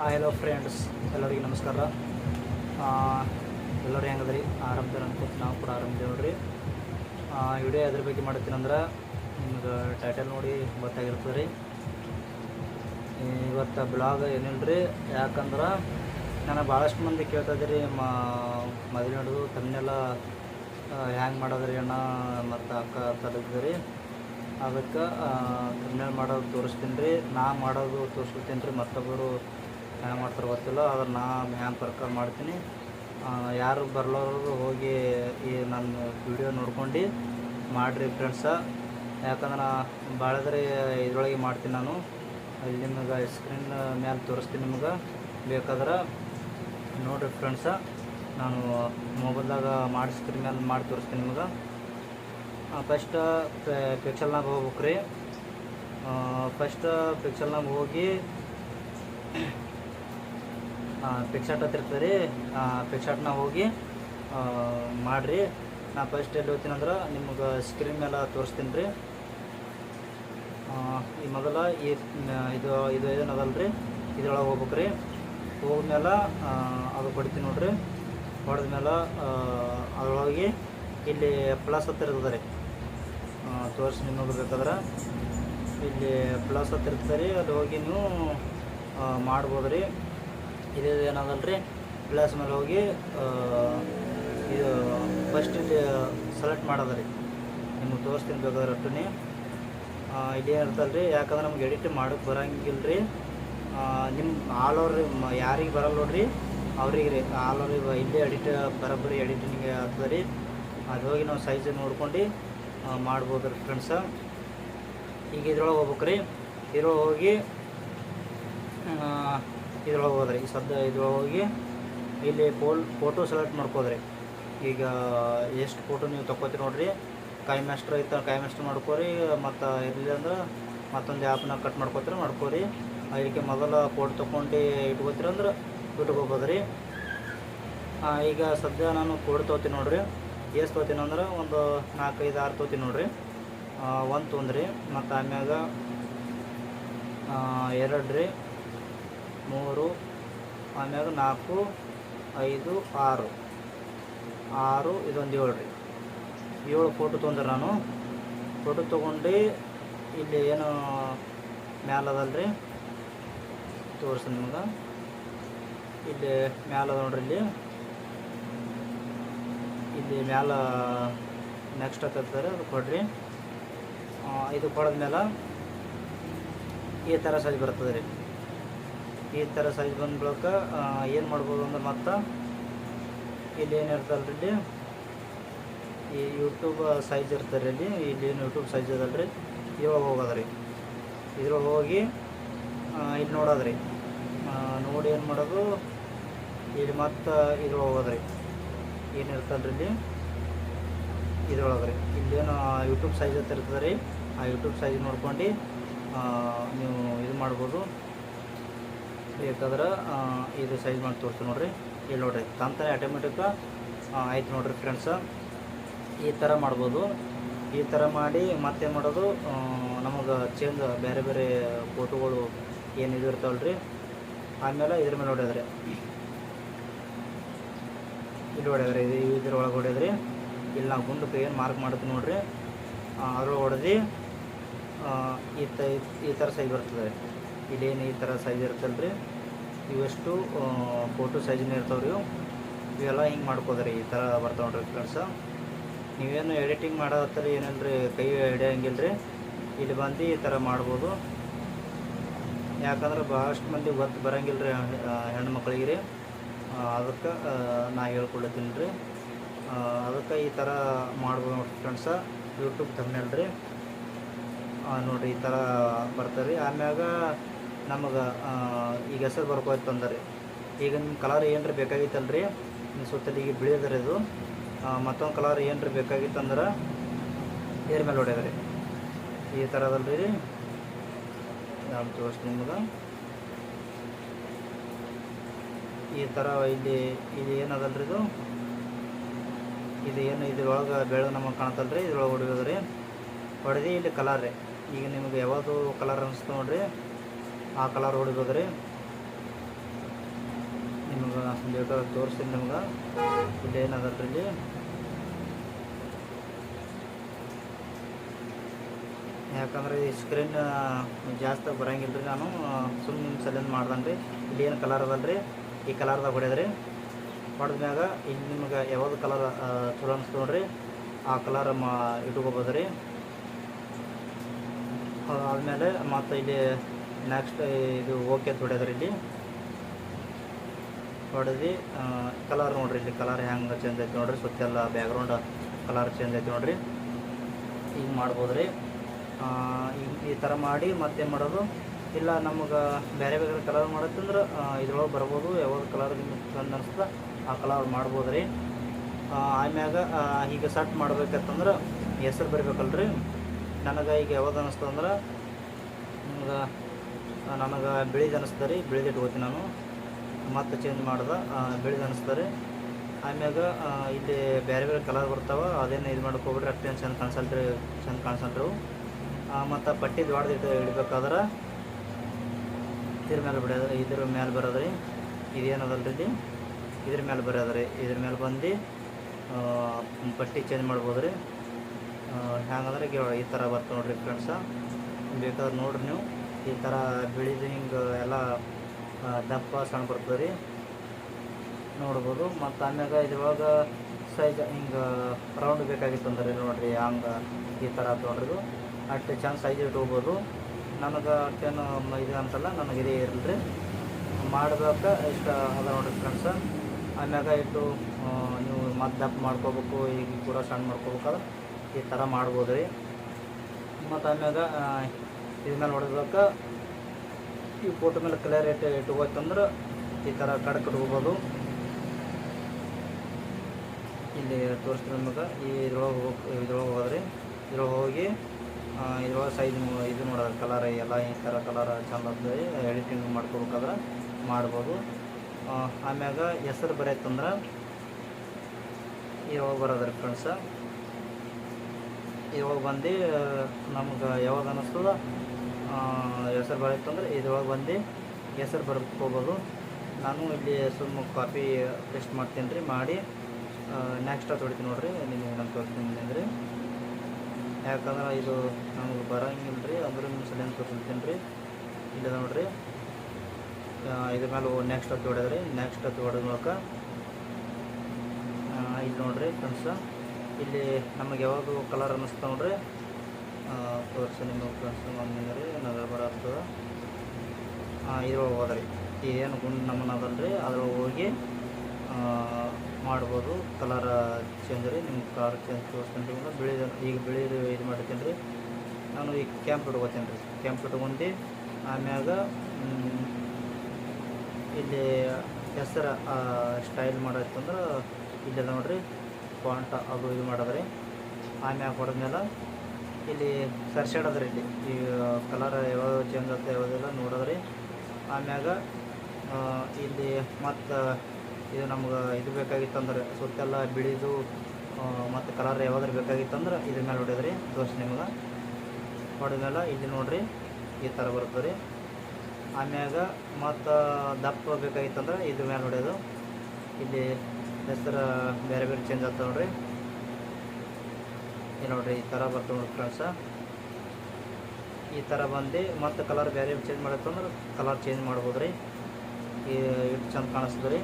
Hi hello friends ಎಲ್ಲರಿಗೆ ನಮಸ್ಕಾರ. ಎಲ್ಲರೂ ಹೆಂಗದ್ರಿ? ಆರಾಮದಾರ ಅನ್ಕೋತ ನಾವು ಕೂಡ ಆರಾಮದೇವ್ ನೋಡ್ರಿ. ವಿಡಿಯೋ ಅದ್ರ ಬಗ್ಗೆ ಮಾಡ್ತೀನಂದ್ರೆ ನಿಮ್ಗೆ ಟೈಟಲ್ ನೋಡಿ ಗೊತ್ತಾಗಿರ್ತದೆ ರೀ ಇವತ್ತು ಬ್ಲಾಗ್ ಏನಿಲ್ಲ ರೀ ಯಾಕಂದ್ರೆ ನಾನು ಭಾಳಷ್ಟು ಮಂದಿ ಕೇಳ್ತಾ ಇದ್ದೀರಿ ಮ ಮೊದಲು ಹಿಡಿದು ತಮ್ಮನ್ನೆಲ್ಲ ಹ್ಯಾಂಗೆ ಮಾಡೋದ್ರಿ ಅಣ್ಣ ಮತ್ತು ಅಕ್ಕ ತಲುಪಿದ್ರಿ ಅದಕ್ಕೆ ತಮ್ಮನೇಲಿ ಮಾಡೋದು ತೋರಿಸ್ತೀನಿ ರೀ ನಾ ಮಾಡೋದು ತೋರಿಸ್ಕೊತೀನಿ ರೀ ಮತ್ತೊಬ್ಬರು ಹ್ಯಾಂಗೆ ಮಾಡ್ತಾರೆ ಗೊತ್ತಿಲ್ಲ, ಆದ್ರೆ ನಾ ಮ್ಯಾನ್ ಪ್ರಕಾರ ಮಾಡ್ತೀನಿ. ಯಾರು ಬರ್ಲೋರು ಹೋಗಿ ಈ ನನ್ನ ವಿಡಿಯೋ ನೋಡ್ಕೊಂಡು ಮಾಡಿರಿ ಫ್ರೆಂಡ್ಸ ಯಾಕಂದ್ರೆ ಭಾಳದ್ರೆ ಇದ್ರೊಳಗೆ ಮಾಡ್ತೀನಿ ನಾನು. ಇಲ್ಲಿ ನಿಮಗೆ ಸ್ಕ್ರೀನ್ ಮ್ಯಾಲೆ ತೋರಿಸ್ತೀನಿ ನಿಮಗೆ. ಬೇಕಾದ್ರೆ ನೋಡಿರಿ ಫ್ರೆಂಡ್ಸ ನಾನು ಮೊಬೈಲ್ದಾಗ ಮಾಡಿ ಸ್ಕ್ರೀನ್ ಮ್ಯಾಲೆ ಮಾಡಿ ತೋರಿಸ್ತೀನಿ ನಿಮಗೆ. ಫಸ್ಟ್ ಹೋಗ್ಬೇಕು ರೀ ಫಸ್ಟ್ ಪಿಕ್ಚರ್ನಾಗ ಹೋಗಿ ಪಿಕ್ಸಾಟ್ ಹತ್ರ ಇರ್ತದೆ ರೀ ಪಿಕ್ಸಾಟ್ನಾಗ ಹೋಗಿ ಮಾಡಿರಿ. ನಾ ಫಸ್ಟ್ ಎಲ್ಲಿ ಹೋಗ್ತೀನಿ ಅಂದ್ರೆ ನಿಮ್ಗೆ ಸ್ಕ್ರೀನ್ ಮೇಲೆ ತೋರಿಸ್ತೀನಿ ರೀ. ಈ ಮೊದಲ ಈ, ಇದು ಇದು ಏನದಲ್ಲ ರೀ ಇದ್ರೊಳಗೆ ಹೋಗ್ಬೇಕು ರೀ. ಹೋದ್ಮೇಲೆ ಅದು ಹೊಡಿತೀನಿ ನೋಡ್ರಿ. ಹೊಡೆದ್ಮೇಲೆ ಅದರೊಳಗೆ ಇಲ್ಲಿ ಪ್ಲಸ್ ಹತ್ತಿರ್ತದೆ ರೀ. ತೋರಿಸಿ ನಿಮಗೆ ಬೇಕಾದ್ರೆ. ಇಲ್ಲಿ ಪ್ಲಸ್ ಹತ್ತಿರ ಇರ್ತದೆ ರೀ. ಅದು ಹೋಗಿ ನೀವು ಮಾಡ್ಬೋದು ರೀ ಇದು ಏನದಲ್ಲ ರೀ ಪ್ಲಸ್ ಮೇಲೆ ಹೋಗಿ ಇದು ಫಸ್ಟ್ ಸೆಲೆಕ್ಟ್ ಮಾಡೋದ ರೀ ನಿಮಗೆ ತೋರಿಸ್ತೀನಿ ಬೇಕಾದ್ರೆ ಅಷ್ಟೇ ಇಲ್ಲಿ ಏನಿರ್ತಲ್ಲ ರೀ ಯಾಕಂದ್ರೆ ನಮ್ಗೆ ಎಡಿಟ್ ಮಾಡೋಕ್ಕೆ ಬರೋಂಗಿಲ್ಲ ರೀ ನಿಮ್ಮ ಆಲ್ ಓವರ್ ಯಾರಿಗೆ ಬರಲ್ಲ ನೋಡ್ರಿ, ಅವ್ರಿಗೆ ರೀ ಆಲ್ ಓವರ್ ಇಲ್ಲೇ ಎಡಿಟ್ ಬರೋಬ್ಬರಿ ಎಡಿಟಿಂಗ್ ಆಗ್ತದೆ ರೀ ಅದು ಹೋಗಿ ನಾವು ಸೈಜ್ ನೋಡ್ಕೊಂಡು ಮಾಡ್ಬೋದು ರೀ ಫ್ರೆಂಡ್ಸ ಈಗ ಇದ್ರೊಳಗೆ ಹೋಗ್ಬೇಕು ರೀ ಇದ್ರೊಳಗೆ ಹೋಗಿ ಇದ್ರೊಳಗೆ ಹೋದ್ರೆ ಈ ಸದ್ಯ ಇದ್ರೊಳಗೆ ಹೋಗಿ ಇಲ್ಲಿ ಫೋಲ್ ಫೋಟೋ ಸೆಲೆಕ್ಟ್ ಮಾಡ್ಕೋದ್ರಿ. ಈಗ ಎಷ್ಟು ಫೋಟೋ ನೀವು ತಗೋತೀರಿ ನೋಡಿರಿ. ಕೈ ಮಾಸ್ಟರ್ ಐತ ಕೈ ಮಾಸ್ಟರ್ ಮಾಡ್ಕೋರಿ, ಮತ್ತು ಇರಲಿಲ್ಲ ಅಂದ್ರೆ ಮತ್ತೊಂದು ಆ್ಯಪ್ನ ಕಟ್ ಮಾಡ್ಕೋತೀರಿ ಮಾಡ್ಕೋರಿ. ಅದಕ್ಕೆ ಮೊದಲ ಫೋಟೋ ತೊಗೊಂಡು ಇಟ್ಕೋತೀರಿ ಅಂದ್ರೆ ಇಟ್ಕೋಬೋದು ರೀ ಈಗ ಸದ್ಯ ನಾನು ಕೋಡ್ ತೊಗೋತೀನಿ ನೋಡಿರಿ. ಎಷ್ಟು ತೊಗೋತೀನಿ ಅಂದ್ರೆ ಒಂದು ನಾಲ್ಕೈದು, ಆರು ತೊಗೋತೀನಿ ನೋಡಿರಿ. ಒಂದು ತೊಂದ್ರಿ. ಮತ್ತು ಆಮ್ಯಾಗ ಎರಡು ರೀ ಮೂರು ಆಮ್ಯಾಗ ನಾಲ್ಕು, ಐದು, ಆರು. ಆರು, ಇದೊಂದು ಏಳು ರೀ ಏಳು ಫೋಟೋ ತೊಗೊಂಡ್ರೆ ನಾನು. ಫೋಟೋ ತೊಗೊಂಡು ಇಲ್ಲಿ ಏನು ಮ್ಯಾಲ ತೋರಿಸ್ತೀನಿ ರೀ ತೋರಿಸಿ ನಿಮ್ಗೆ. ಇಲ್ಲಿ ಮ್ಯಾಲ ನೋಡ್ರಿ ಇಲ್ಲಿ. ಇಲ್ಲಿ ಮ್ಯಾಲ ನೆಕ್ಸ್ಟ್ ಹತ್ತಿರ್ತಾರೆ ಅದು ಕೊಡ್ರಿ. ಇದು ಕೊಡದ್ಮೇಲೆ ಈ ಥರ ಸರಿ ಬರ್ತದೆ ರೀ ಈ ಥರ ಸೈಜ್ ಬಂದ ಬಳಿಕ ಏನು ಮಾಡ್ಬೋದು ಅಂದ್ರೆ ಮತ್ತೆ ಇಲ್ಲಿ ಏನು ಇರ್ತಲ್ಲ ಇಲ್ಲಿ? ಈ ಯೂಟ್ಯೂಬ್ ಸೈಜ್ ಇರ್ತಾರೆ ಇಲ್ಲಿ. ಇಲ್ಲಿ ಏನು ಯೂಟ್ಯೂಬ್ ಸೈಜ್ ಅದಲ್ರಿ? ರೀ ಇದ್ರೊಳಗೆ ಹೋಗೋದು ರೀ ಇದ್ರೊಳಗೆ ಹೋಗಿ ಇಲ್ಲಿ ನೋಡೋದು ರೀ ನೋಡಿ ಏನು ಮಾಡೋದು? ಇಲ್ಲಿ ಮತ್ತೆ ಇದ್ರೊಳಗೆ ಹೋಗೋದು ರೀ ಏನು ಇರ್ತಲ್ಲ ರೀ ಇಲ್ಲಿ? ಇದ್ರೊಳಗೆ ರೀ ಇಲ್ಲೇನು ಯೂಟ್ಯೂಬ್ ಸೈಜ್ ಅಂತ ಇರ್ತದೆ ರೀ ಆ ಯೂಟ್ಯೂಬ್ ಸೈಜ್ ನೋಡ್ಕೊಂಡು ನೀವು ಇದು ಮಾಡ್ಬೋದು. ಬೇಕಾದ್ರೆ ಇದು ಸೈಜ್ ಮಾಡಿ ತೋರಿಸ್ತೀವಿ ನೋಡಿರಿ. ಇಲ್ಲಿ ನೋಡ್ರಿ ತಂತಾನೆ ಆಟೋಮೆಟಿಕ್ ಆಯ್ತು ನೋಡಿರಿ ಫ್ರೆಂಡ್ಸ ಈ ಥರ ಮಾಡ್ಬೋದು. ಈ ಥರ ಮಾಡಿ ಮತ್ತೇನು ಮಾಡೋದು ನಮಗೆ ಚೇಂಜ್ ಬೇರೆ ಬೇರೆ ಫೋಟೋಗಳು ಏನು ಇದು ಇರ್ತಾವಲ್ಲ ರೀ ಆಮೇಲೆ ಇದ್ರ ಮೇಲೆ ಹೊಡೆದ್ರಿ ಇಲ್ಲಿ ಹೊಡೆದ್ರಿ ಇದು ಇದ್ರೊಳಗೆ ಹೊಡೆದ್ರಿ ಇಲ್ಲಿ ನಾವು ಗುಂಡಕ್ಕೆ ಏನು ಮಾರ್ಕ್ ಮಾಡ್ತೀವಿ ನೋಡ್ರಿ. ಅದ್ರೊಳಗೆ ಹೊಡೆದು ಈ ಈ ಥರ ಸೈಜ್ ಬರ್ತದೆ ಇಲ್ಲೇನು ಈ ಥರ ಸೈಜ್ ಇರ್ತಲ್ಲ ರೀ ಇವೆಷ್ಟು ಫೋಟೋ ಸೈಜ್ನ ಇರ್ತಾವೆ ರೀ ಇವು. ಇವೆಲ್ಲ ಹಿಂಗೆ ಮಾಡ್ಕೋದ್ರಿ, ಈ ಥರ ಬರ್ತಾವೆ ನೋಡ್ರಿ ಫ್ರೆಂಡ್ಸ ನೀವೇನು ಎಡಿಟಿಂಗ್ ಮಾಡೋ ಏನಿಲ್ಲ ರೀ ಕೈ ಹಿಡಿಯೋಂಗಿಲ್ಲ ರೀ ಇಲ್ಲಿ ಬಂದು ಈ ಥರ ಮಾಡ್ಬೋದು. ಯಾಕಂದ್ರೆ ಭಾಳಷ್ಟು ಮಂದಿ ಗೊತ್ತು ಬರಂಗಿಲ್ಲ ರೀ ಹೆಣ್ಣು ಮಕ್ಳಿಗೆ ರೀ. ಅದಕ್ಕೆ ನಾ ಹೇಳ್ಕೊಳ್ತೀನಿ ರೀ. ಅದಕ್ಕೆ ಈ ಥರ ಮಾಡ್ಬೋದು ನೋಡ್ರಿ ಫ್ರೆಂಡ್ಸ ಯೂಟ್ಯೂಬ್ ರೀ. ನೋಡ್ರಿ ಈ ಥರ ಬರ್ತಾರೆ ರೀ. ಆಮ್ಯಾಗ ನಮಗೆ ಈಗ ಹೆಸರು ಬರ್ಕೋಯ್ತು ಅಂದ್ರೆ ಈಗ ನಿಮ್ಮ ಕಲರ್ ಏನರ ಬೇಕಾಗಿತ್ತಲ್ಲ ರೀ ನಿಮ್ಮ ಸುತ್ತಲಿಗೆ ಬಿಳಿಯದ್ರಿ ಇದು. ಮತ್ತೊಂದು ಕಲರ್ ಏನರ ಬೇಕಾಗಿತ್ತು ಅಂದ್ರೆ ಏರ್ ಮೇಲೆ ಹೊಡೆದ್ರಿ ಈ ಥರ ಅದಲ್ಲ ರೀ ನಾನು ತೋರಿಸ್ತೀನಿ ನಿಮ್ಗೆ. ಈ ಥರ ಇಲ್ಲಿ ಇದು ರೀ ಇದು? ಇದು ಏನು, ಇದ್ರೊಳಗೆ ಬೆಳೆದು ನಮಗೆ ಕಾಣ್ತಲ್ಲ ರೀ ಇದ್ರೊಳಗೆ ಹೊಡೆಯೋದ್ರಿ ಹೊಡೆದು ಇಲ್ಲಿ ಕಲರ್ ರೀ. ಈಗ ನಿಮಗೆ ಯಾವುದು ಕಲರ್ ಅನಿಸ್ತು ನೋಡ್ರಿ. ಆ ಕಲರ್ ಹೊಡಿಬೋದು ರೀ ಬೇಕಾದ್ರೆ ತೋರಿಸ್ತೀನಿ ನಿಮ್ಗೆ. ಇಲ್ಲಿ ಏನದ್ರಲ್ಲಿ ಯಾಕಂದ್ರೆ ಈ ಸ್ಕ್ರೀನ್ ಜಾಸ್ತಿ ಬರಂಗಿಲ್ಲ ರೀ ನಾನು ಸುಮ್ಮನೆ ನಿಮ್ಮ ಸಲಿಂದ ಮಾಡ್ದನ್ರಿ ಇಲ್ಲಿ ಏನು ಕಲರ್ ಅದಲ್ರಿ ಈ ಕಲರ್ದಾಗ ಹೊಡೆದ್ರಿ ಹೊಡೆದ್ಮ್ಯಾಗ ಇಲ್ಲಿ ನಿಮ್ಗೆ ಯಾವ್ದು ಕಲರ್ ಚಲೋ ಅನಿಸ್ತು ನೋಡ್ರಿ. ಆ ಕಲರ್ ಮಾ ಇಟ್ಕೋಬೋದ್ರಿ ರೀ. ಆದಮೇಲೆ ಮತ್ತು ಇಲ್ಲಿ ನೆಕ್ಸ್ಟ್ ಇದು ಓಕೆ ತೊಡೆದ್ರಿ ಇಲ್ಲಿ. ಹೊಡೆದು ಕಲರ್ ನೋಡ್ರಿ ಇಲ್ಲಿ. ಕಲರ್ ಹೆಂಗೆ ಚೇಂಜ್ ಐತೆ ನೋಡ್ರಿ. ಸುತ್ತೆಲ್ಲ ಬ್ಯಾಕ್ಗ್ರೌಂಡ್ ಕಲರ್ ಚೇಂಜ್ ಐತೆ ನೋಡ್ರಿ. ಈಗ ಮಾಡ್ಬೋದು ರೀ ಈ ಥರ ಮಾಡಿ ಮತ್ತೇನು ಮಾಡೋದು? ಇಲ್ಲ ನಮಗೆ ಬೇರೆ ಬೇರೆ ಕಲರ್ ಮಾಡತ್ತಂದ್ರೆ ಇದ್ರೊಳಗೆ ಬರ್ಬೋದು. ಯಾವಾಗ ಕಲರ್ ಚಂದ ಅನಿಸ್ತದೆ ಆ ಕಲರ್ ಮಾಡ್ಬೋದು ರೀ ಆಮ್ಯಾಗ ಈಗ ಸೆಟ್ ಮಾಡ್ಬೇಕಂತಂದ್ರೆ ಹೆಸರು ಬರಬೇಕಲ್ರಿ. ನನಗೆ ಈಗ ಯಾವ್ದು ಅನಿಸ್ತದಂದ್ರೆ ನಿಮ್ಗೆ ನನಗೆ ಬಿಳಿದು ಅನಿಸ್ತದೆ ರೀ, ಬಿಳಿದು ಇಟ್ಕೋತೀನಿ ನಾನು. ಮತ್ತೆ ಚೇಂಜ್ ಮಾಡ್ದೆ ಬಿಳಿದು ಅನಿಸ್ತದೆ ರೀ. ಆಮ್ಯಾಗ ಇಲ್ಲಿ ಬೇರೆ ಬೇರೆ ಕಲರ್ ಬರ್ತಾವೆ, ಅದೇನು ಇದು ಮಾಡ್ಕೋಬಿಟ್ರೆ ಅಷ್ಟೇನು ಚೆಂದ ಕಾಣಿಸಲ್ರಿ ಚಂದ ಕಾಣಿಸಲ್ರಿ ಮತ್ತು ಪಟ್ಟಿ ಇಟ್ಟು ಇಡ್ಬೇಕಾದ್ರೆ ಇದ್ರ ಮೇಲೆ ಬಿಡೋದು ಇದ್ರ ಮೇಲೆ ಬರೋದು ರೀ ಇದೇನದಲ್ರಿ ಇಲ್ಲಿ? ಇದ್ರ ಮೇಲೆ ಬರೋದು ರೀ ಇದ್ರ ಮೇಲೆ ಬಂದು ಪಟ್ಟಿ ಚೇಂಜ್ ಮಾಡ್ಬೋದು ರೀ ಹೆಂಗಂದ್ರೆ ಈಗ ಈ ಥರ ಬರ್ತವೆ ನೋಡ್ರಿ ಫ್ರೆಂಡ್ಸ ಬೇಕಾದ್ರೆ ನೋಡ್ರಿ ನೀವು. ಈ ಥರ ಬಿಳಿದು ಹಿಂಗೆ ಎಲ್ಲ ದಪ್ಪ ಸಣ್ಣ ಬರ್ತದೆ ರೀ. ನೋಡ್ಬೋದು. ಮತ್ತು ಆಮ್ಯಾಗ ಇದ್ರೊಳಗೆ ಸೈಜ್ ಹಿಂಗೆ ರೌಂಡ್ ಬೇಕಾಗಿತ್ತು ಅಂದ್ರೆ ನೋಡಿರಿ, ಹಂಗೆ ಈ ಥರ ತೊಗೊಂಡ್ರಿ ಅಷ್ಟು ಚೆಂದ ಸೈಜ್ ಇಟ್ಕೋಬೋದು. ನನಗೆ ಅಷ್ಟೇನು ಇದು ಅಂತಲ್ಲ, ನನಗೆ ಇದೇ ಇರಲ್ರಿ. ಮಾಡಿದಾಗ ಇಷ್ಟ ಅದ ನೋಡ್ರಿ ಫ್ರೆಂಡ್ಸ ಆಮ್ಯಾಗ ಇಟ್ಟು ನೀವು ಮತ್ತೆ ದಪ್ಪ ಮಾಡ್ಕೋಬೇಕು, ಈಗ ಕೂಡ ಸಣ್ಣ ಮಾಡ್ಕೋಬೇಕಾದ್ರೆ ಈ ಥರ ಮಾಡ್ಬೋದು ರೀ ಮತ್ತು ಆಮ್ಯಾಗ ಆ, ನೋಡಿದಾಗ ಈ ಫೋಟೋ ಮೇಲೆ ಕಲರ್ ಇಟ್ಟು ಇಟ್ಕೋತಂದ್ರೆ ಈ ಥರ ಕಡಕ್ ಇಟ್ಕೋಬೋದು ಇಲ್ಲಿ ತೋರಿಸ್ತೀನಿ ನಮಗೆ ಈ ಇದ್ರೊಳಗೆ ಹೋಗಿ ಇದ್ರೊಳಗೆ ಹೋದ್ರಿ ಇದ್ರೊಳಗೆ ಹೋಗಿ ಇದ್ರೊಳಗೆ ಸೈಜ್ ಇದು ನೋಡೋದು ಕಲರ್ ಎಲ್ಲ ಈ ಥರ ಕಲರ್ ಚಂದ ಎಡಿಟಿಂಗ್ ಮಾಡ್ಕೋಬೇಕಾದ್ರೆ ಮಾಡ್ಬೋದು. ಆಮ್ಯಾಗ ಹೆಸರು ಬರೈತಂದ್ರೆ ಇವಾಗ ಬರೋದ್ರಿ ಫ್ರೆಂಡ್ಸ ಇವಾಗ ಬಂದು ನಮ್ಗೆ ಯಾವಾಗ ಅನ್ನಿಸ್ತದ ಹೆಸರು ಬರೈತಂದ್ರೆ ಇದ್ರೊಳಗೆ ಬಂದು ಹೆಸರು ಬರ್ಕೋಬೋದು ನಾನು ಇಲ್ಲಿ ಸುಮ್ಮ ಕಾಪಿ ಪೇಸ್ಟ್ ಮಾಡ್ತೀನಿ ರೀ, ಮಾಡಿ ನೆಕ್ಸ್ಟ್ ಅದು ಹೊಡಿತೀನಿ ನೋಡಿರಿ, ನಿಮಗೆ ನಾನು ತೋರಿಸ್ತೀನಿ ಅಂದ್ರೆ. ಯಾಕಂದ್ರೆ ಇದು ನಮ್ಗೆ ಬರೋಂಗಿಲ್ಲ ರೀ, ಅಂದ್ರೆ ನಿಮ್ಮ ಸಲ ತೋರಿಸ್ತೀನಿ ರೀ. ಇಲ್ಲ ನೋಡಿರಿ ಇದ್ರ ಮೇಲೆ ನೆಕ್ಸ್ಟ್ ಹತ್ತು ಹೊಡೆದ್ರಿ ನೆಕ್ಸ್ಟ್ ಹತ್ತು ಹೊಡೆದ ಮೂಲಕ ಇಲ್ಲಿ ನೋಡಿರಿ ಫ್ರೆಂಡ್ಸ ಇಲ್ಲಿ ನಮಗೆ ಯಾವುದು ಕಲರ್ ಅನ್ನಿಸ್ತು ನೋಡ್ರಿ ತೋರಿಸಿ ನಿಮ್ಮ ಫ್ರೆಂಡ್ಸ್ ಬಂದಿದೆ ರೀ ನಗರ ಬರತ್ತದ ಇದ್ರೊಳಗೆ ಹೋದ್ರಿ. ಏನು ಗುಂಡು ನಮ್ಮನ್ನ ಅದಲ್ರಿ ಅದ್ರೊಳಗೆ ಹೋಗಿ ಮಾಡ್ಬೋದು. ಕಲರ್ ಚೇಂಜ್ ರೀ, ನಿಮ್ಮ ಕಲರ್ ಚೇಂಜ್ ತೋರಿಸ್ಕೊಂಡ್ರಿ ರೀ ಬಿಳಿ ಈಗ ಬಿಳಿ ಇದು ಮಾಡ್ತೀನಿ ರೀ ನಾನು ಈಗ ಕ್ಯಾಂಪ್ ಇಟ್ಕೋತೀನಿ ರೀ ಕ್ಯಾಂಪ್ ಇಟ್ಕೊಂಡು ಆಮ್ಯಾಗ ಇಲ್ಲಿ ಹೆಸರು ಸ್ಟೈಲ್ ಮಾಡೋದಂದ್ರೆ ಇಲ್ಲೆಲ್ಲ ನೋಡ್ರಿ ಫಾಂಟ್ ಅದು ಇದು ಮಾಡಿದ್ರಿ, ಆಮ್ಯಾಗ ಹೊಡೆದ್ಮೇಲೆ ಇಲ್ಲಿ ಸರ್ಚ್ ಆಡೋದ್ರಿ ಇಲ್ಲಿ. ಈ ಕಲರ್ ಯಾವ ಚೇಂಜ್ ಆಗ್ತದೆ ಯಾವುದೆಲ್ಲ ನೋಡೋದ್ರಿ. ಆಮ್ಯಾಗ ಇಲ್ಲಿ ಮತ್ತು, ಇದು ನಮ್ಗೆ ಇದು ಬೇಕಾಗಿತ್ತಂದ್ರೆ ಸುತ್ತೆಲ್ಲ ಬಿಳಿದು ಮತ್ತು ಕಲರ್ ಯಾವ್ದಾರು ಬೇಕಾಗಿತ್ತಂದ್ರೆ ಇದ್ರ ಮೇಲೆ ಹೊಡೆದ್ರಿ ದೋಸೆ ನಿಮ್ಗೆ. ಹೊಡೆದ್ಮೇಲೆ ಇಲ್ಲಿ ನೋಡ್ರಿ, ಈ ಥರ ಬರ್ತದೆ ರೀ. ಆಮ್ಯಾಗ ಮತ್ತು ದಪ್ಪ ಬೇಕಾಗಿತ್ತಂದ್ರೆ ಇದ್ರ ಮೇಲೆ ಹೊಡೆಯೋದು. ಇಲ್ಲಿ ಹೆಸರು ಬೇರೆ ಬೇರೆ ಚೇಂಜ್ ಆಗ್ತವೆ ನೋಡ್ರಿ. ನೋಡ್ರಿ, ಈ ಥರ ಬರ್ತವೆ ನೋಡಿ ಫ್ರೆಂಡ್ಸ ಈ ಥರ ಬಂದು ಮತ್ತು ಕಲರ್ ಬೇರೆ ಚೇಂಜ್ ಮಾಡತ್ತಂದ್ರೆ ಕಲರ್ ಚೇಂಜ್ ಮಾಡ್ಬೋದು ರೀ ಇಟ್ಟು ಚಂದ ಕಾಣಿಸ್ತದೆ ರೀ.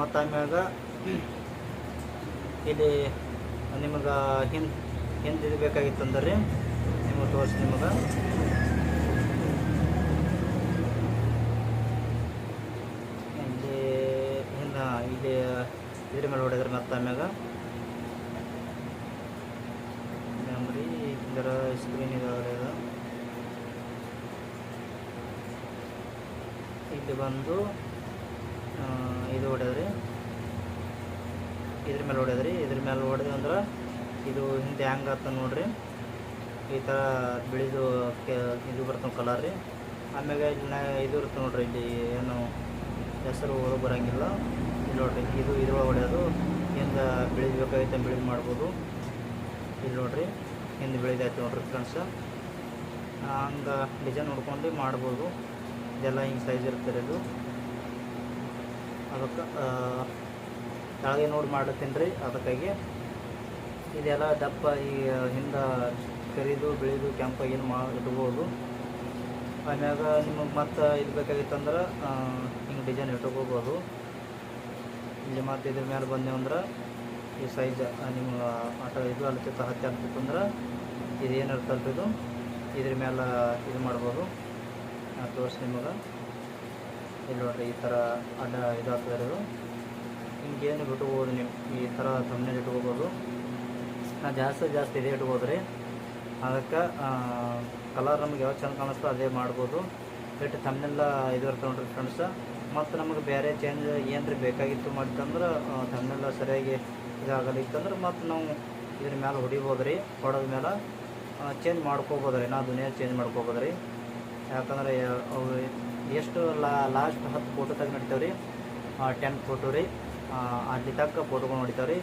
ಮತ್ತು ಆಮ್ಯಾಗ ಇಲ್ಲಿ ನಿಮಗೆ ಹಿಂದೆ ಹಿಂದೆ ಇದು ಬೇಕಾಗಿತ್ತಂದ್ರೆ ರೀ ನಿಮಗೆ ತೋರಿಸಿ ನಿಮಗೆ. ಇಲ್ಲಿ ಹಿಂದೆ, ಇಲ್ಲಿ ಇದ್ರ ಮೇಲೆ ಹೊಡೆದ್ರೆ ಮತ್ತು ಆಮ್ಯಾಗ ಇದರ ಸ್ಕ್ರೀನ್ ಇದಾವೆ ಇಲ್ಲಿ ಬಂದು ಇದು ಹೊಡೆದ್ರಿ ಇದ್ರ ಮೇಲೆ ಹೊಡೆದ್ರಿ ಇದ್ರ ಮೇಲೆ ಹೊಡೆದ್ವಿ ಅಂದ್ರೆ ಇದು ಹಿಂದೆ ಹ್ಯಾಂಗ್ ಆಗ್ತದೆ ನೋಡ್ರಿ. ಈ ಥರ ಬಿಳಿದು ಇದು ಬರ್ತವೆ ಕಲರ್ ರೀ. ಆಮ್ಯಾಗ ಇಲ್ಲಿ ಇದು ಇರುತ್ತೆ ನೋಡ್ರಿ ಇಲ್ಲಿ ಏನು ಹೆಸರು ಬರೋಂಗಿಲ್ಲ. ಇಲ್ಲಿ ನೋಡ್ರಿ, ಇದು ಇದ್ರೊಳಗೆ ಹೊಡೆಯೋದು. ಹಿಂದೆ ಬಿಳಿದು ಬೇಕಾಗಿತ್ತು ಬಿಳಿದು ಮಾಡ್ಬೋದು. ಇಲ್ಲಿ ನೋಡ್ರಿ. ಹಿಂದೆ ಬೆಳೆದೈತೆ ನೋಡ್ರಿ ಫ್ರೆಂಡ್ಸ್ ಹಂಗೆ ಡಿಸೈನ್ ನೋಡ್ಕೊಂಡು ಮಾಡ್ಬೋದು. ಇದೆಲ್ಲ ಹಿಂಗೆ ಸೈಜ್ ಇರ್ತಾರೆ ಇದು. ಅದಕ್ಕೆ ಕೆಳಗೆ ನೋಡಿ ಮಾಡ್ಲತ್ತೀನಿ ರೀ ಅದಕ್ಕಾಗಿ. ಇದೆಲ್ಲ ದಪ್ಪ ಈ ಹಿಂದೆ ಕರಿದು, ಬೆಳೆದು ಕೆಂಪಾಗಿ ಏನು ಮಾ ಇಟ್ಬೋದು ಆಮ್ಯಾಗ ನಿಮಗೆ ಮತ್ತೆ ಇದು ಬೇಕಾಗಿತ್ತಂದ್ರೆ ಹಿಂಗೆ ಡಿಸೈನ್ ಇಟ್ಕೋಬೋದು. ಇಲ್ಲಿ ಮತ್ತು ಇದ್ರ ಮೇಲೆ ಬಂದೇವಂದ್ರೆ ಈ ಸೈಜ್ ನಿಮ್ಮ ಆಟೋ ಇದು ಅಲ್ತಿತ್ತು ಹತ್ತಿ ಅಲ್ತಿತ್ತು ಅಂದ್ರೆ ಇದು ಏನು ಇರ್ತಲ್ರಿ ಇದು ಇದ್ರ ಮೇಲೆ ಇದು ಮಾಡ್ಬೋದು. ತೋರಿಸಿ ನಿಮಗೆ. ಇಲ್ಲಿ ನೋಡ್ರಿ, ಈ ಥರ ಅಡ್ಡ ಇದು ಆಗ್ತದೆ ಇದು ಹಿಂಗೇನು ಇಟ್ಕೋಬೋದು ನೀವು, ಈ ಥರ ತಮ್ಮನೇಲಿ ಇಟ್ಕೋಬೋದು. ನಾ ಜಾಸ್ತಿ ಜಾಸ್ತಿ ಇದೇ ಇಟ್ಬೋದು ರೀ ಅದಕ್ಕೆ ಕಲರ್ ನಮ್ಗೆ ಯಾವ ಚೆನ್ನಾಗಿ ಕಾಣಿಸ್ತೋ ಅದೇ ಮಾಡ್ಬೋದು. ಬಟ್ ತಮ್ಮನೆಲ್ಲ ಇದು ಇರ್ತವೆ ನೋಡ್ರಿ ಫ್ರೆಂಡ್ಸ ಮತ್ತು ನಮಗೆ ಬೇರೆ ಚೇಂಜ್ ಏನಾರ ಬೇಕಾಗಿತ್ತು ಮಾಡಿತ್ತಂದ್ರೆ ತಮ್ಮೆಲ್ಲ ಸರಿಯಾಗಿ ಇದಾಗಲಿತ್ತಂದ್ರೆ ಮತ್ತು ನಾವು ಇದ್ರ ಮೇಲೆ ಹೊಡಿಬೋದು ರೀ ಹೊಡೆದ ಮೇಲೆ ಚೇಂಜ್ ಮಾಡ್ಕೋಬೋದು ರೀ ನಾ ದುನಿಯಾ ಚೇಂಜ್ ಮಾಡ್ಕೋಬೋದು ರೀ ಯಾಕಂದ್ರೆ ಎಷ್ಟು ಲಾ ಲಾಸ್ಟ್ ಹತ್ತು ಫೋಟೋ ತೆಗೆ ನಡಿತಾವೆ ರೀ ಟೆನ್ ಫೋಟೋ ರೀ ಅಲ್ಲಿ ತಕ್ಕ ಫೋಟೋಗಳು ನೋಡಿತೇವೆ ರೀ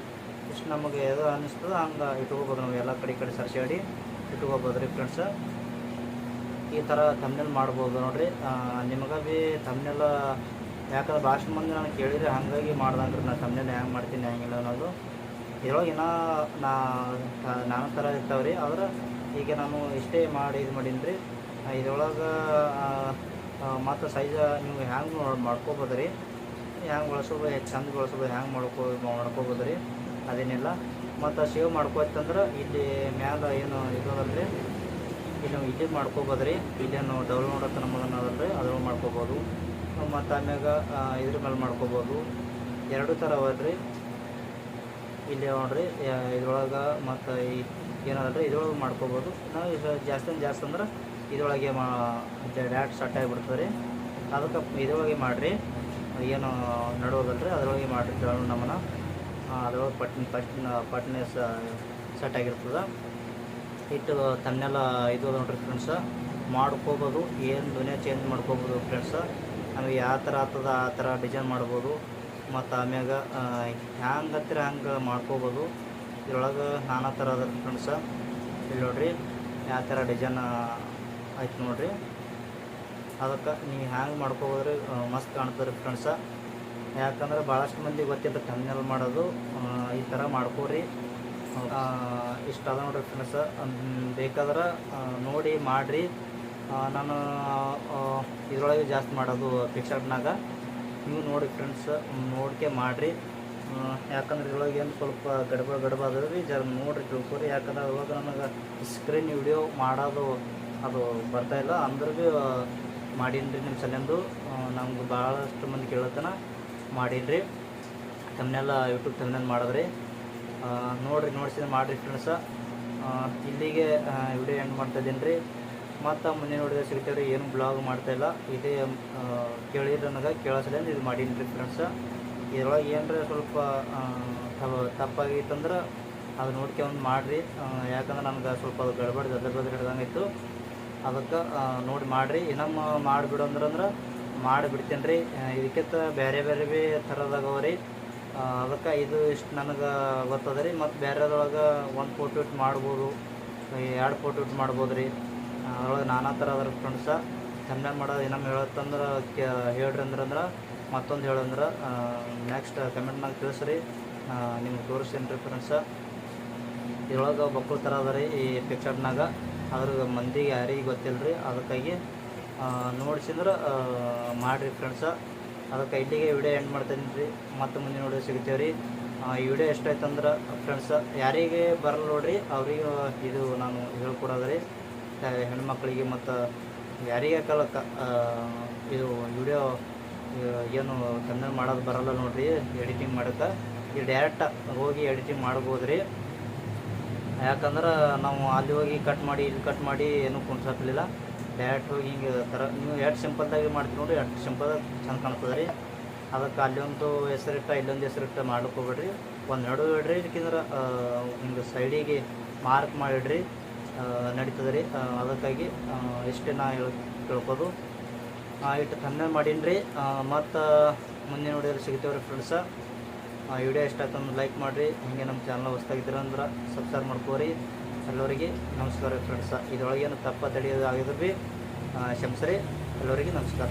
ಇಷ್ಟು ನಮಗೆ ಅದು ಅನ್ನಿಸ್ತದೆ ಹಂಗೆ ಇಟ್ಕೋಬೋದು ನಾವು ಎಲ್ಲ ಕಡೆ ಕಡೆ ಕಡೆ ಸರ್ಚಾಡಿ ಇಟ್ಕೋಬೋದು ರೀ ಫ್ರೆಂಡ್ಸ ಈ ಥರ ತಮ್ಮನೆಲ್ ಮಾಡ್ಬೋದು ನೋಡ್ರಿ. ನಿಮಗೆ ಭೀ ತಮ್ಮನೆಲ್ಲ ಯಾಕಂದ್ರೆ ಭಾಷೆ ಮಂದಿ ನಾನು ಕೇಳಿದ್ರೆ ಹಾಗಾಗಿ ಮಾಡ್ದಂಗ್ರಿ ನಾನು ತಮ್ಮನೆಲ್ಲ ಹೆಂಗೆ ಮಾಡ್ತೀನಿ ಹ್ಯಾಂಗಿಲ್ಲ ಅನ್ನೋದು. ಇದ್ರೊಳಗೆ ಇನ್ನೂ ನಾ ನಾನಾ ಥರ ಇರ್ತಾವೆ ರೀ ಆದ್ರೆ ಈಗ ನಾನು ಇಷ್ಟೇ ಮಾಡಿ ಇದು ಮಾಡೀನಿ ರೀ ಇದ್ರೊಳಗೆ ಮತ್ತು ಸೈಜ ನೀವು ಹ್ಯಾಂಗೆ ಮಾಡ್ಕೋಬೋದು ರೀ ಹ್ಯಾಂಗೆ ಬಳಸೋದು ಹೆಚ್ಚು ಚಂದ ಬಳಸೋದು ಹ್ಯಾಂಗೆ ಮಾಡ್ಕೋ ಮಾಡ್ಕೋಬೋದು ರೀ ಅದೇನಿಲ್ಲ. ಮತ್ತು ಸೇವ್ ಮಾಡ್ಕೋತಂದ್ರೆ ಇಲ್ಲಿ ಮ್ಯಾಲ ಏನು ಇದು ಅದಲ್ರಿ. ನಾವು ಇಲ್ಲಿ ಮಾಡ್ಕೋಬೋದು ರೀ ನಾವು ಡೌನ್ಲೋಡ್ ಅಂತ ನಮ್ಮದನ್ನ ಅದಲ್ರಿ, ಅದ್ರೊಳಗೆ ಮಾಡ್ಕೋಬೋದು. ಮತ್ತು ಆಮ್ಯಾಗ ಇದ್ರ ಮೇಲೆ ಮಾಡ್ಕೋಬೋದು. ಎರಡು ಥರ ಅವಲ್ರಿ ಇಲ್ಲಿ ನೋಡ್ರಿ ಇದ್ರೊಳಗೆ ಮತ್ತು ಈ ಏನದಲ್ರಿ, ಇದ್ರೊಳಗೆ ಮಾಡ್ಕೋಬೋದು. ನಾವು ಇದು ಜಾಸ್ತಿ ಜಾಸ್ತಿ ಅಂದ್ರೆ ಇದ್ರೊಳಗೆ ಮಾ ಡ್ಯಾಟ್ ಸ್ಟಾರ್ಟ್ ಆಗಿಬಿಡ್ತದೆ ರೀ ಅದಕ್ಕೆ ಇದ್ರೊಳಗೆ ಮಾಡಿರಿ. ಏನು ನಡೋದಲ್ರಿ ಅದ್ರೊಳಗೆ ಮಾಡಿರಿ. ನಮ್ಮನ್ನ ಅದ್ರೊಳಗೆ ಪಟ್ನ ಫಸ್ಟ್ ಪಟ್ನೆ ಸೆಟ್ ಆಗಿರ್ತದೆ. ಇಟ್ಟು ತನ್ನೆಲ್ಲ ಇದು ನೋಡ್ರಿ ಫ್ರೆಂಡ್ಸ ಮಾಡ್ಕೋಬೋದು, ಏನು ದುನಿಯಾ ಚೇಂಜ್ ಮಾಡ್ಕೋಬೋದು ಫ್ರೆಂಡ್ಸ ನಮಗೆ ಯಾವ ಥರ ಆಗ್ತದ, ಆ ಥರ ಡಿಸೈನ್ ಮಾಡ್ಬೋದು. ಮತ್ತು ಆಮ್ಯಾಗ ಹ್ಯಾಂಗೆ ಹತ್ತಿರ ಹಂಗೆ ಮಾಡ್ಕೋಬೋದು. ಇದ್ರೊಳಗೆ ನಾನಾ ಥರ ಅದ ಫ್ರೆಂಡ್ಸ ಇಲ್ಲಿ ನೋಡ್ರಿ, ಯಾವ ಥರ ಡಿಸೈನ್ ಆಯ್ತು ನೋಡ್ರಿ. ಅದಕ್ಕೆ ನೀವು ಹ್ಯಾಂಗೆ ಮಾಡ್ಕೋಬೋದ್ರಿ ಮಸ್ತ್ ಕಾಣ್ತದೆ ರೀ ಫ್ರೆಂಡ್ಸ ಯಾಕಂದ್ರೆ ಭಾಳಷ್ಟು ಮಂದಿ ಗೊತ್ತಿಲ್ಲ ತಮ್ಮನೆಲ್ಲ ಮಾಡೋದು ಈ ಥರ ಮಾಡ್ಕೋರಿ. ಇಷ್ಟ ನೋಡ್ರಿ ಫ್ರೆಂಡ್ಸ್ ಬೇಕಾದ್ರೆ ನೋಡಿ, ಮಾಡಿರಿ. ನಾನು ಇದರೊಳಗೆ ಜಾಸ್ತಿ ಮಾಡೋದು ಪಿಕ್ಚರ್ನಾಗ ನೀವು ನೋಡಿ ಫ್ರೆಂಡ್ಸ್ ನೋಡ್ಕೆ ಮಾಡಿರಿ. ಯಾಕಂದ್ರೆ ಇದ್ರೊಳಗೆ ಏನು ಸ್ವಲ್ಪ ಗಡಬ ಗಡಬ ಅದ್ರಿ ಜರ ನೋಡ್ರಿ, ತಿಳ್ಕೊರಿ. ಯಾಕಂದ್ರೆ ಅವಾಗ ನನಗೆ ಸ್ಕ್ರೀನ್ ವಿಡಿಯೋ ಮಾಡೋದು ಅದು ಬರ್ತಾ ಇಲ್ಲ. ಅಂದ್ರೆ ಭೀ ಮಾಡೀನಿ ನಿಮ್ಮ ಸಲಿಂದು. ನಮ್ಗೆ ಭಾಳಷ್ಟು ಮಂದಿ ಕೇಳತ್ತನ ಮಾಡೀನಿ ರೀ ತಮ್ಮನೆಲ್ಲ ಯೂಟ್ಯೂಬ್ ತಮ್ಮನೆಲ್ಲ ಮಾಡಿದ್ರಿ. ನೋಡ್ರಿ ನೋಡ್ಸಿದ್ರೆ ಮಾಡ್ರಿ ಫ್ರೆಂಡ್ಸ ಇಲ್ಲಿಗೆ ವಿಡಿಯೋ ಎಂಡ್ ಮಾಡ್ತಾ ಇದ್ದೀನಿ ರೀ ಮತ್ತು ಮುಂದೆ ನೋಡಿದ್ರೆ ಸಿಗ್ತೇವೆ ರೀ ಏನು ಬ್ಲಾಗ್ ಮಾಡ್ತಾಯಿಲ್ಲ ಇದೇ ಆ, ಕೇಳಿದ್ರೆ ನನಗೆ ಕೇಳಿಸಲೇ ಇದು ಮಾಡೀನಿ ರೀ ಫ್ರೆಂಡ್ಸ ಇದ್ರೊಳಗೆ ಏನರ ಸ್ವಲ್ಪ ತಪ್ಪಾಗಿತ್ತಂದ್ರೆ ಅದು ನೋಡ್ಕೊಂಡು ಮಾಡಿರಿ. ಯಾಕಂದ್ರೆ ನನಗೆ ಸ್ವಲ್ಪ ಅದು ಗಡ್ಬಡ್ ಗದ್ದಲ ಬದ್ರ ಹಿಡ್ದಂಗೆ ಇತ್ತು ಅದಕ್ಕೆ ನೋಡಿ ಮಾಡಿರಿ. ಇನ್ನೊಮ್ಮೆ ಮಾಡಿಬಿಡು ಅಂದ್ರೆ ಅಂದ್ರೆ ಮಾಡಿಬಿಡ್ತೀನಿ ರೀ ಇದಕ್ಕಿಂತ ಬೇರೆ ಬೇರೆ ಭೀ ಥರದಾಗವ ರೀ. ಅದಕ್ಕೆ ಇದು ಇಷ್ಟು ನನಗೆ ಗೊತ್ತದ ರೀ. ಮತ್ತು ಬೇರೆದೊಳಗೆ ಒಂದು ಫೋಟೋ ಇಟ್ಟು ಮಾಡ್ಬೋದು ಎರಡು ಫೋಟೋ ಇಟ್ಟು ಮಾಡ್ಬೋದು ರೀ ಅದ್ರೊಳಗೆ ನಾನಾ ಥರ ಅದ್ರ ಫ್ರೆಂಡ್ಸ ಹೆಮ್ಮೆ ಮಾಡೋದು ಇನ್ನೊಮ್ಮೆ ಹೇಳತ್ತಂದ್ರೆ, ಕೇ, ಹೇಳ್ರಿ ಅಂದ್ರೆ ಮತ್ತೊಂದು ಹೇಳಂದ್ರೆ ನೆಕ್ಸ್ಟ್ ಕಮೆಂಟ್ನಾಗ ತಿಳಿಸ್ರಿ. ನಿಮ್ಗೆ ತೋರಿಸ್ತೀನಿ ರೀ ಫ್ರೆಂಡ್ಸ ಇದ್ರೊಳಗೆ ಬಕ್ಕಳು ಥರ ಅದ ರೀ ಈ ಪಿಕ್ಚರ್ನಾಗ ಅದ್ರ ಮಂದಿಗೆ ಯಾರಿಗೆ ಗೊತ್ತಿಲ್ಲ ರೀ ಅದಕ್ಕಾಗಿ ನೋಡ್ಸಿದ್ರೆ ಮಾಡಿರಿ ಫ್ರೆಂಡ್ಸ ಅದಕ್ಕೆ ಇಲ್ಲಿಗೆ ವಿಡಿಯೋ ಎಂಡ್ ಮಾಡ್ತೀನಿ ರೀ. ಮತ್ತೆ ಮುಂದಿನ ವಿಡಿಯೋ ಸಿಗ್ತೇವೆ ರೀ. ಈ ವಿಡಿಯೋ ಎಷ್ಟಾಯ್ತಂದ್ರೆ ಫ್ರೆಂಡ್ಸ್ ಯಾರಿಗೆ ಬರಲ್ಲ ನೋಡ್ರಿ, ಅವ್ರಿಗೆ ಇದು ನಾನು ಹೇಳ್ಕೊಡೋದು ರೀ. ಹೆಣ್ಮಕ್ಳಿಗೆ ಮತ್ತು ಯಾರಿಗೆ ಕಲ ಇದು ವಿಡಿಯೋ ಏನು ಕನ್ನಡ ಮಾಡೋದು ಬರಲ್ಲ ನೋಡ್ರಿ ಎಡಿಟಿಂಗ್ ಮಾಡೋಕೆ. ಈ ಡೈರೆಕ್ಟ್ ಹೋಗಿ ಎಡಿಟಿಂಗ್ ಮಾಡ್ಬೋದು ರೀ. ಯಾಕಂದ್ರೆ ನಾವು ಅಲ್ಲಿ ಹೋಗಿ ಕಟ್ ಮಾಡಿ, ಇಲ್ಲಿ ಕಟ್ ಮಾಡಿ ಏನೂ ಕುಣ್ಸಕ್ಲಿಲ್ಲ ಡೈರೆಕ್ಟ್ ಹೋಗಿ ಹಿಂಗೆ ಥರ ನೀವು ಎಷ್ಟು ಸಿಂಪಲ್ದಾಗಿ ಮಾಡ್ತೀವಿ ನೋಡಿ ಎಷ್ಟು ಸಿಂಪಲ್ದಾಗ ಚಂದ ಕಾಣ್ತದೆ ರೀ. ಅದಕ್ಕೆ ಅಲ್ಲೊಂದು ಹೆಸರಿಟ್ಟ, ಇಲ್ಲೊಂದು ಹೆಸರಿಟ್ಟ ಮಾಡ್ಲಿಕ್ಕೆ ಹೋಗ್ಬೇಡ್ರಿ. ಒಂದು ನಡು ಇಡ್ರಿ ಇದಕ್ಕಿಂದ್ರೆ ಹಿಂಗೆ ಸೈಡಿಗೆ ಮಾರ್ಕ್ ಮಾಡಿಡ್ರಿ ನಡೀತದೆ ರೀ. ಅದಕ್ಕಾಗಿ ಇಷ್ಟೇ ನಾ ಹೇಳ ತಿಳ್ಕೊದು ಇಟ್ಟು ಕಮ್ಮಿ ಮಾಡೀನಿ ರೀ ಮತ್ತು ಮುಂದೆ ನೋಡಿದ್ರೆ ಸಿಗ್ತೇವೆ ರೀ ಫ್ರೆಂಡ್ಸ ವಿಡಿಯೋ ಇಷ್ಟ ಆಯ್ತು ಲೈಕ್ ಮಾಡಿರಿ. ಹಿಂಗೆ ನಮ್ಮ ಚಾನಲ್ ಹೊಸ್ದಾಗಿದ್ದೀರ ಅಂದ್ರೆ ಸಬ್ಸ್ಕ್ರೈಬ್ ಮಾಡ್ಕೋರಿ. ಎಲ್ಲರಿಗೆ ನಮಸ್ಕಾರ ಫ್ರೆಂಡ್ಸ. ಇದರೊಳಗೇನು ತಪ್ಪ ತಡೆಯೋದು ಆಗಿದ್ರು ಭೀ ಕ್ಷಮಿಸ್ರಿ. ಎಲ್ಲರಿಗೆ ನಮಸ್ಕಾರ.